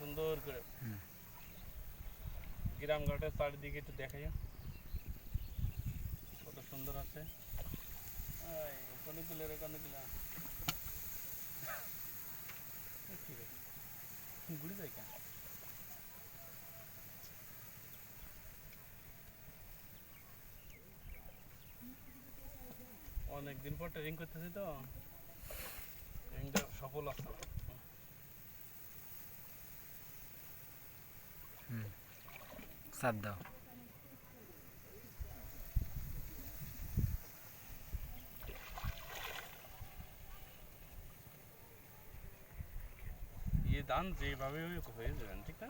সুন্দর করে। গ্রাম ঘাটের চারিদিকে একটু দেখাই। কত সুন্দর আছে। রে কি রে? যাই কেন? অনেকদিন পর ট্রেনিং করতেছি তো। সফল আসছে চাপ দাও। ইয়ে ধান যেভাবে হয়ে যাবেন ঠিক না?